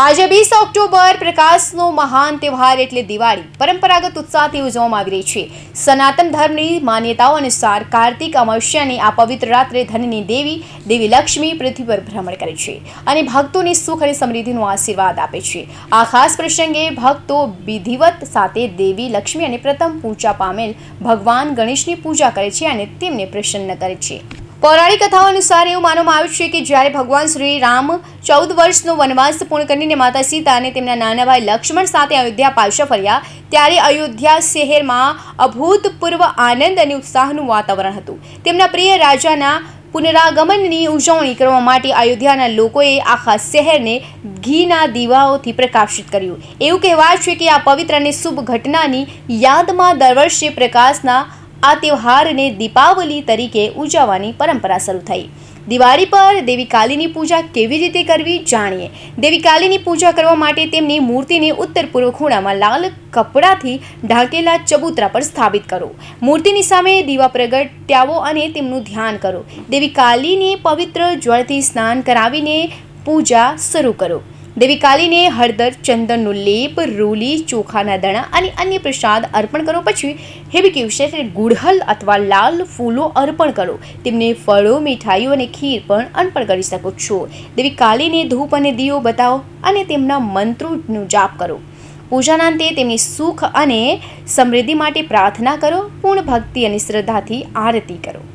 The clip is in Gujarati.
આજે વીસ ઓક્ટોબર પ્રકાશનો મહાન તહેવાર એટલે દિવાળી. પરંપરાગત ઉત્સાહથી ઉજવવામાં આવી રહી છે. સનાતન ધર્મની માન્યતાઓ અનુસાર કાર્તિક અમાવસ્યાની આ પવિત્ર રાત્રે ધનની દેવી દેવી લક્ષ્મી પૃથ્વી પર ભ્રમણ કરે છે અને ભક્તોને સુખ અને સમૃદ્ધિનો આશીર્વાદ આપે છે. આ ખાસ પ્રસંગે ભક્તો વિધિવત સાથે દેવી, લક્ષ્મી અને પ્રથમ પૂજા પામેલ ભગવાન ગણેશની પૂજા કરે છે અને તેમને પ્રસન્ન કરે છે. પૌરાણિક કથાઓ અનુસાર એવું માનવામાં આવ્યું છે કે જ્યારે ભગવાન શ્રી રામ ચૌદ વર્ષનો વનવાસ પૂર્ણ કરીને માતા સીતા અને તેમના નાના ભાઈ લક્ષ્મણ સાથે અયોધ્યા પાછા ફર્યા, ત્યારે અયોધ્યા શહેરમાં અભૂતપૂર્વ આનંદ અને ઉત્સાહનું વાતાવરણ હતું. તેમના પ્રિય રાજાના પુનરાગમનની ઉજવણી કરવા માટે અયોધ્યાના લોકોએ આખા શહેરને ઘીના દીવાઓથી પ્રકાશિત કર્યું. એવું કહેવાય છે કે આ પવિત્ર અને શુભ ઘટનાની યાદમાં દર વર્ષે પ્રકાશના આ તહેવારને દીપાવલી તરીકે ઉજવવાની પરંપરા શરૂ થઈ. દિવાળી પર દેવી કાલીની પૂજા કેવી રીતે કરવી જાણીએ. દેવી કાલીની પૂજા કરવા માટે તેમની મૂર્તિને ઉત્તર પૂર્વ ખૂણામાં લાલ કપડાથી ઢાંકેલા ચબૂતરા પર સ્થાપિત કરો. મૂર્તિની સામે દીવા પ્રગટ્યાવો અને તેમનું ધ્યાન કરો. દેવી કાલીને પવિત્ર જળથી સ્નાન કરાવીને પૂજા શરૂ કરો. દેવી કાલીને હળદર, ચંદનનો લેપ, રૂલી, ચોખાના દણા અને અન્ય પ્રસાદ અર્પણ કરો. પછી હેવી કેવું છે? કે ગુડહલ અથવા લાલ ફૂલો અર્પણ કરો. તેમને ફળો, મીઠાઈઓ અને ખીર પણ અર્પણ કરી શકો છો. દેવી કાલીને ધૂપ અને દીવો બતાવો અને તેમના મંત્રોનું જાપ કરો. પૂજાના અંતે તેમની સુખ અને સમૃદ્ધિ માટે પ્રાર્થના કરો. પૂર્ણ ભક્તિ અને શ્રદ્ધાથી આરતી કરો.